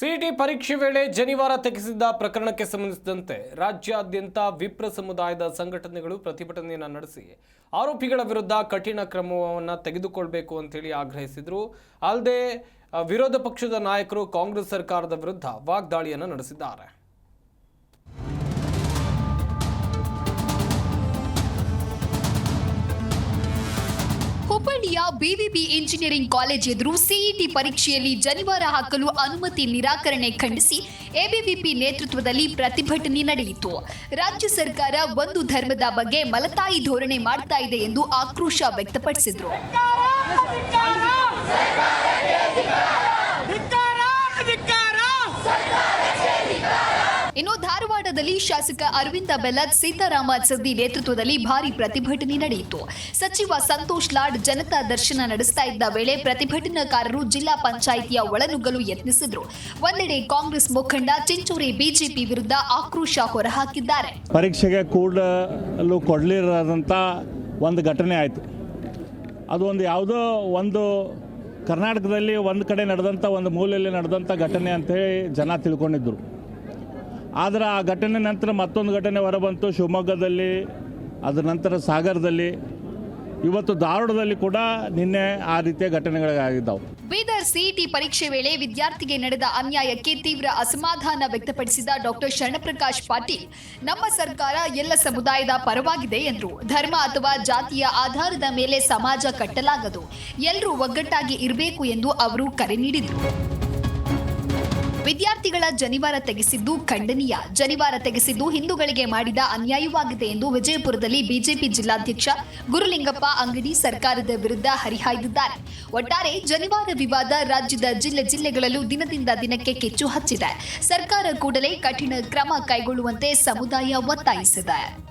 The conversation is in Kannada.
ಸಿಇಟಿ ಪರೀಕ್ಷೆ ವೇಳೆ ಜನಿವಾರ ತೆಗೆಸಿದ್ದ ಪ್ರಕರಣಕ್ಕೆ ಸಂಬಂಧಿಸಿದಂತೆ ರಾಜ್ಯಾದ್ಯಂತ ವಿಪ್ರ ಸಮುದಾಯದ ಸಂಘಟನೆಗಳು ಪ್ರತಿಭಟನೆಯನ್ನು ನಡೆಸಿ ಆರೋಪಿಗಳ ವಿರುದ್ಧ ಕಠಿಣ ಕ್ರಮವನ್ನು ತೆಗೆದುಕೊಳ್ಬೇಕು ಅಂತೇಳಿ ಆಗ್ರಹಿಸಿದರು. ಅಲ್ಲದೆ ವಿರೋಧ ಪಕ್ಷದ ನಾಯಕರು ಕಾಂಗ್ರೆಸ್ ಸರ್ಕಾರದ ವಿರುದ್ಧ ವಾಗ್ದಾಳಿಯನ್ನು ನಡೆಸಿದ್ದಾರೆ. ಹುಬ್ಬಳ್ಳಿಯ ಬಿವಿಬಿ ಇಂಜಿನಿಯರಿಂಗ್ ಕಾಲೇಜ್ ಎದುರು ಸಿಇಟಿ ಪರೀಕ್ಷೆಯಲ್ಲಿ ಜನಿವಾರ ಹಾಕಲು ಅನುಮತಿ ನಿರಾಕರಣೆ ಖಂಡಿಸಿ ಎಬಿವಿಪಿ ನೇತೃತ್ವದಲ್ಲಿ ಪ್ರತಿಭಟನೆ ನಡೆಯಿತು. ರಾಜ್ಯ ಸರ್ಕಾರ ಒಂದು ಧರ್ಮದ ಬಗ್ಗೆ ಮಲತಾಯಿ ಧೋರಣೆ ಮಾಡ್ತಾ ಇದೆ ಎಂದು ಆಕ್ರೋಶ ವ್ಯಕ್ತಪಡಿಸಿದ್ರು. ಇನ್ನು ಧಾರವಾಡದಲ್ಲಿ ಶಾಸಕ ಅರವಿಂದ ಬೆಲ್ಲದ್ ಸೀತಾರಾಮ ಸದ್ದಿ ನೇತೃತ್ವದಲ್ಲಿ ಭಾರಿ ಪ್ರತಿಭಟನೆ ನಡೆಯಿತು. ಸಚಿವ ಸಂತೋಷ್ ಲಾಡ್ ಜನತಾ ದರ್ಶನ ನಡೆಸ್ತಾ ಇದ್ದ ವೇಳೆ ಪ್ರತಿಭಟನಾಕಾರರು ಜಿಲ್ಲಾ ಪಂಚಾಯಿತಿಯ ಒಳನುಗ್ಗಲು ಯತ್ನಿಸಿದ್ರು. ಒಂದೆಡೆ ಕಾಂಗ್ರೆಸ್ ಮುಖಂಡ ಚಿಂಚೋರಿ ಬಿಜೆಪಿ ವಿರುದ್ಧ ಆಕ್ರೋಶ ಹೊರಹಾಕಿದ್ದಾರೆ. ಪರೀಕ್ಷೆಗೆ ಕೂಡಲು ಕೊಡಲಿರದಂಥ ಒಂದು ಘಟನೆ ಆಯಿತು. ಅದು ಒಂದು ಯಾವುದೋ ಒಂದು ಕರ್ನಾಟಕದಲ್ಲಿ ಒಂದು ಕಡೆ ನಡೆದಂಥ ಒಂದು ಮೂಲೆಯಲ್ಲಿ ನಡೆದಂಥ ಘಟನೆ ಅಂತೇಳಿ ಜನ ತಿಳ್ಕೊಂಡಿದ್ದರು ಆದರೆ ಆ ಘಟನೆ ನಂತರ ಮತ್ತೊಂದು ಘಟನೆ ಹೊರಬಂತು ಶಿವಮೊಗ್ಗದಲ್ಲಿ, ಅದರ ನಂತರ ಸಾಗರದಲ್ಲಿ. ಇವತ್ತು ಧಾರವಾಡದಲ್ಲಿ ಕೂಡ ನಿನ್ನೆ ಆ ರೀತಿಯ ಘಟನೆಗಳಾಗಿದ್ದಾವೆ. ಬೀದರ್ ಸಿಇಟಿ ಪರೀಕ್ಷೆ ವೇಳೆ ವಿದ್ಯಾರ್ಥಿಗೆ ನಡೆದ ಅನ್ಯಾಯಕ್ಕೆ ತೀವ್ರ ಅಸಮಾಧಾನ ವ್ಯಕ್ತಪಡಿಸಿದ ಡಾಕ್ಟರ್ ಶರಣಪ್ರಕಾಶ್ ಪಾಟೀಲ್, ನಮ್ಮ ಸರ್ಕಾರ ಎಲ್ಲ ಸಮುದಾಯದ ಪರವಾಗಿದೆ ಎಂದರು. ಧರ್ಮ ಅಥವಾ ಜಾತಿಯ ಆಧಾರದ ಮೇಲೆ ಸಮಾಜ ಕಟ್ಟಲಾಗದು. ಎಲ್ಲರೂ ಒಗ್ಗಟ್ಟಾಗಿ ಇರಬೇಕು ಎಂದು ಅವರು ಕರೆ ನೀಡಿದರು. ವಿದ್ಯಾರ್ಥಿಗಳ ಜನಿವಾರ ತೆಗೆಸಿದ್ದು ಖಂಡನೀಯ. ಜನಿವಾರ ತೆಗೆಸಿದ್ದು ಹಿಂದೂಗಳಿಗೆ ಮಾಡಿದ ಅನ್ಯಾಯವಾಗಿದೆ ಎಂದು ವಿಜಯಪುರದಲ್ಲಿ ಬಿಜೆಪಿ ಜಿಲ್ಲಾಧ್ಯಕ್ಷ ಗುರುಲಿಂಗಪ್ಪ ಅಂಗಡಿ ಸರ್ಕಾರದ ವಿರುದ್ಧ ಹರಿಹಾಯ್ದಿದ್ದಾರೆ. ಒಟ್ಟಾರೆ ಜನಿವಾರ ವಿವಾದ ರಾಜ್ಯದ ಜಿಲ್ಲೆ ಜಿಲ್ಲೆಗಳಲ್ಲೂ ದಿನದಿಂದ ದಿನಕ್ಕೆ ಕೆಚ್ಚು ಹಚ್ಚಿದೆ. ಸರ್ಕಾರ ಕೂಡಲೇ ಕಠಿಣ ಕ್ರಮ ಕೈಗೊಳ್ಳುವಂತೆ ಸಮುದಾಯ ಒತ್ತಾಯಿಸಿದೆ.